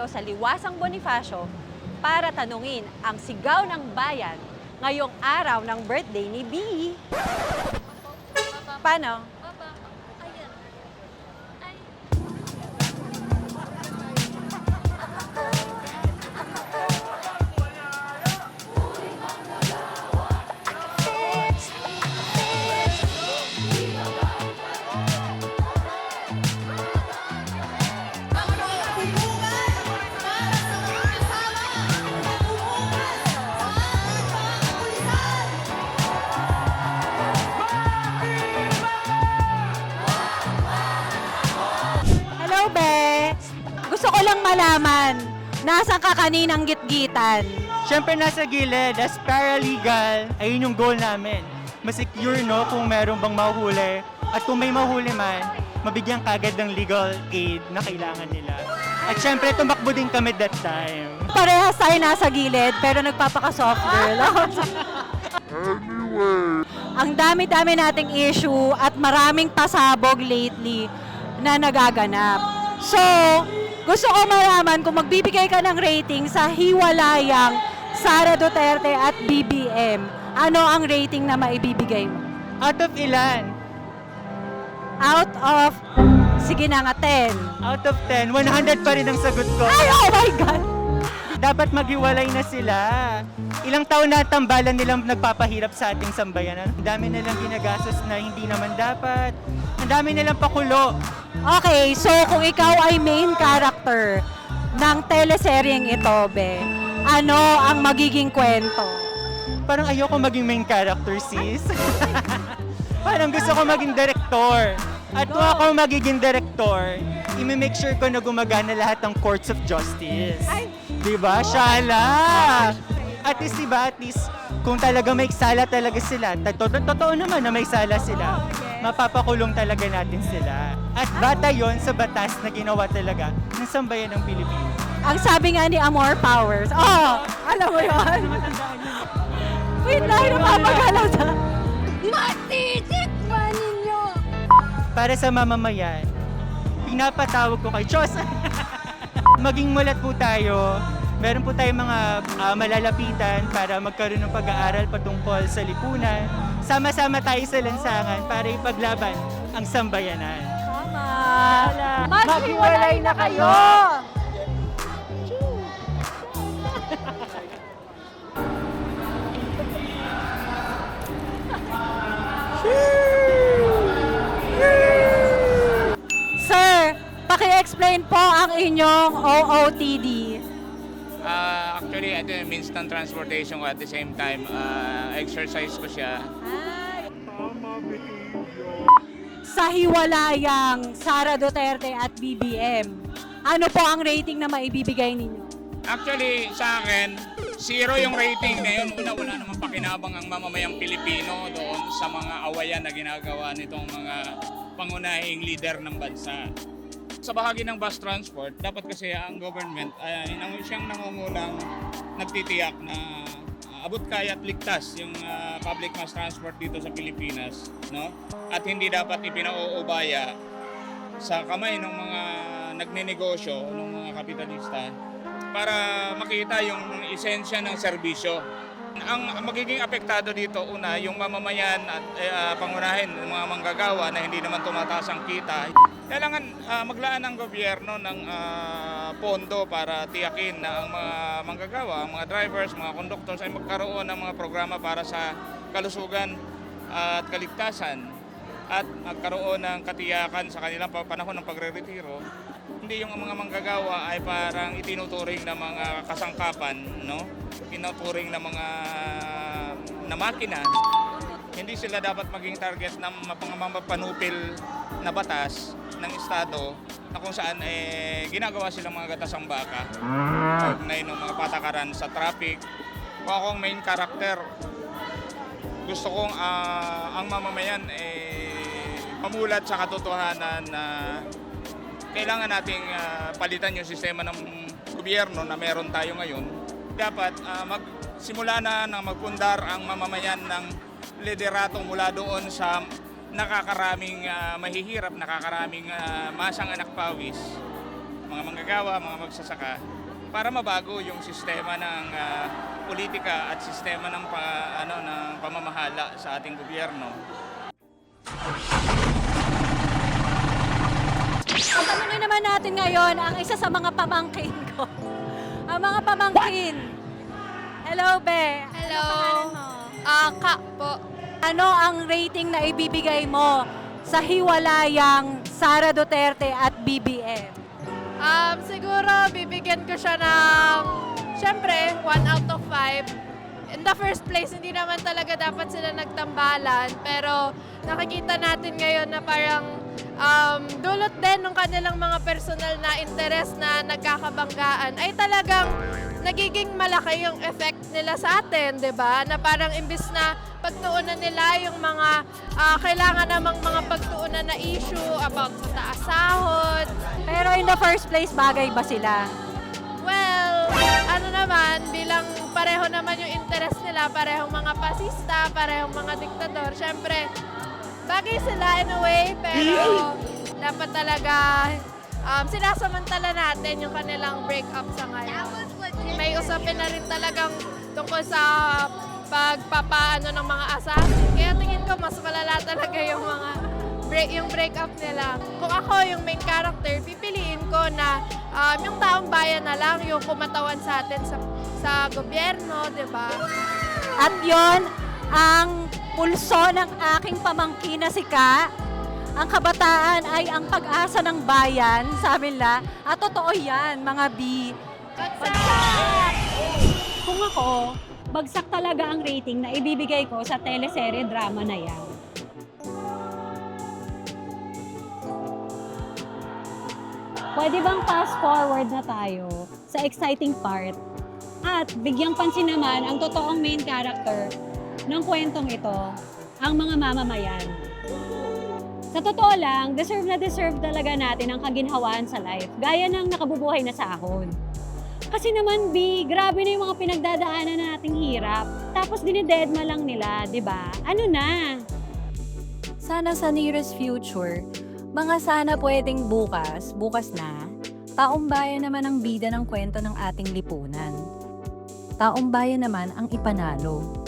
Liwasang Bonifacio para tanungin ang sigaw ng bayan ngayong araw ng birthday ni B. Paano? Ko lang malaman, nasan ka kaninang gitgitan? Siyempre nasa gilid, as paralegal, ayun yung goal namin. Masecure no kung meron bang mahuli. At kung may mahuli man, mabigyan kagad ng legal aid na kailangan nila. At syempre tumakbo din kami that time. Parehas tayo nasa gilid, pero nagpapaka-soft girl. Ang dami-dami nating issue at maraming pasabog lately na nagaganap. So, gusto ko malaman kung magbibigay ka ng rating sa hiwalayang Sara Duterte at BBM. Ano ang rating na maibibigay mo? Out of ilan? Out of, sige na nga, 10. Out of 10, 100 pa rin ang sagot ko. Ay, oh my God! Dapat maghiwalay na sila. Ilang taon na tambalan nilang nagpapahirap sa ating sambayanan. Ang dami nilang ginagastos na hindi naman dapat. Ang dami nilang pakulo. Okay, so kung ikaw ay main character ng teleseryeng ito, Be, ano ang magiging kwento? Parang ayoko maging main character, sis. Parang gusto ko maging director. At kung ako magiging director, i-make sure ko na gumagana lahat ng courts of justice. Ay. Diba? Shala! At least, diba? At least, kung talaga may sala talaga sila, totoo, totoo naman na may sala sila, Oh, mapapakulong talaga natin sila. At bata yon sa batas na ginawa talaga ng sambayan ng Pilipinas. Ang sabi nga ni Amor Powers, oh, alam mo yun? Wait lang, napapagalaw sa... matitikman ninyo! para sa mamamayan, pinapatawag ko kay Diyos. Maging mulat po tayo. Meron po tayong mga ah, malalapitan para magkaroon ng pag-aaral patungkol sa lipunan. Sama-sama tayo sa lansangan para ipaglaban ang sambayanan. Tama. Maghiwalay na kayo! Sir, paki-explain po ang inyong OOTD. Ah, actually, ito yung instant transportation ko at the same time, ah, exercise ko siya. Sa hiwalayang Sara Duterte at BBM, ano po ang rating na maibibigay ninyo? Actually, sa akin, zero yung rating ngayon. Una, wala namang pakinabang ang mamamayang Pilipino doon sa mga awayan na ginagawa nitong mga pangunahing leader ng bansa. Sa bahagi ng bus transport, dapat kasi ang government ay nang siyang nangungunang nagtitiyak na abot kaya at ligtas yung ah, public mass transport dito sa Pilipinas, no? At hindi dapat ipinauubaya sa kamay ng mga nagnenegosyo, ng mga kapitalista para makita yung esensya ng serbisyo. Ang magiging apektado dito, una, yung mamamayan at ah, pangunahin ng mga manggagawa na hindi naman tumataas ang kita. Kailangan ah, maglaan ng gobyerno ng ah, pondo para tiyakin na ang mga manggagawa, ang mga drivers, mga conductors ay magkaroon ng mga programa para sa kalusugan at kaligtasan at magkaroon ng katiyakan sa kanilang pa- panahon ng pagre-retiro, hindi yung mga manggagawa ay parang itinuturing na mga kasangkapan, no? Tinuturing na mga na makina. Hindi sila dapat maging target ng mapanupil na batas ng Estado na kung saan eh, ginagawa silang mga gatasang baka. Kaugnay ng mga patakaran sa traffic. Kung akong main character, gusto kong ah, ang mamamayan eh, mamulat sa katotohanan na kailangan nating ah, palitan yung sistema ng gobyerno na meron tayo ngayon. Dapat ah, magsimula na na magpundar ang mamamayan ng liderato mula doon sa nakakaraming ah, mahihirap, nakakaraming ah, masang anak pawis, mga manggagawa, mga magsasaka, para mabago yung sistema ng ah, politika at sistema ng pa, ano ng pamamahala sa ating gobyerno. Tatanungin naman natin ngayon ang isa sa mga pamangkin ko. ang mga pamangkin. Hello, Be. Hello. Ano pangalan mo? Ah, ka po. Ano ang rating na ibibigay mo sa hiwalayang Sara Duterte at BBM? Um, siguro bibigyan ko siya ng, syempre, 1 out of 5. In the first place, hindi naman talaga dapat sila nagtambalan. Pero nakikita natin ngayon na parang um, dulot din ng kanilang mga personal na interest na nagkakabanggaan ay talagang nagiging malaki yung effect nila sa atin, 'di ba? Na parang imbis na pagtuunan nila yung mga ah, kailangan namang mga pagtuunan na issue about sa taas sahod. Pero in the first place, bagay ba sila? Well, ano naman, bilang pareho naman yung interest nila, parehong mga pasista, parehong mga diktador, syempre, bagay sila in a way, pero dapat talaga um, sinasamantala natin yung kanilang breakup sa ngayon. May usapin na rin talagang tungkol sa pagpapaano ng mga assassin. Kaya tingin ko mas malala talaga yung mga break, yung breakup nila. Kung ako yung main character, pipiliin ko na um, yung taong bayan na lang yung kumatawan sa atin sa, sa gobyerno, di ba? At yon ang pulso ng aking pamangkin na si Ka. Ang kabataan ay ang pag-asa ng bayan, sabi nila. At totoo yan, mga B. Kung ako, bagsak talaga ang rating na ibibigay ko sa teleserye drama na yan. Pwede bang fast forward na tayo sa exciting part at bigyang pansin naman ang totoong main character ng kwentong ito, ang mga mamamayan. Sa totoo lang, deserve na deserve talaga natin ang kaginhawaan sa life, gaya ng nakabubuhay na sahod. Kasi naman, B, grabe na yung mga pinagdadaanan na nating hirap. Tapos dinidedma lang nila, di ba? Ano na? Sana sa nearest future, mga sana pwedeng bukas, bukas na, taong bayan naman ang bida ng kwento ng ating lipunan. Taong bayan naman ang ipanalo.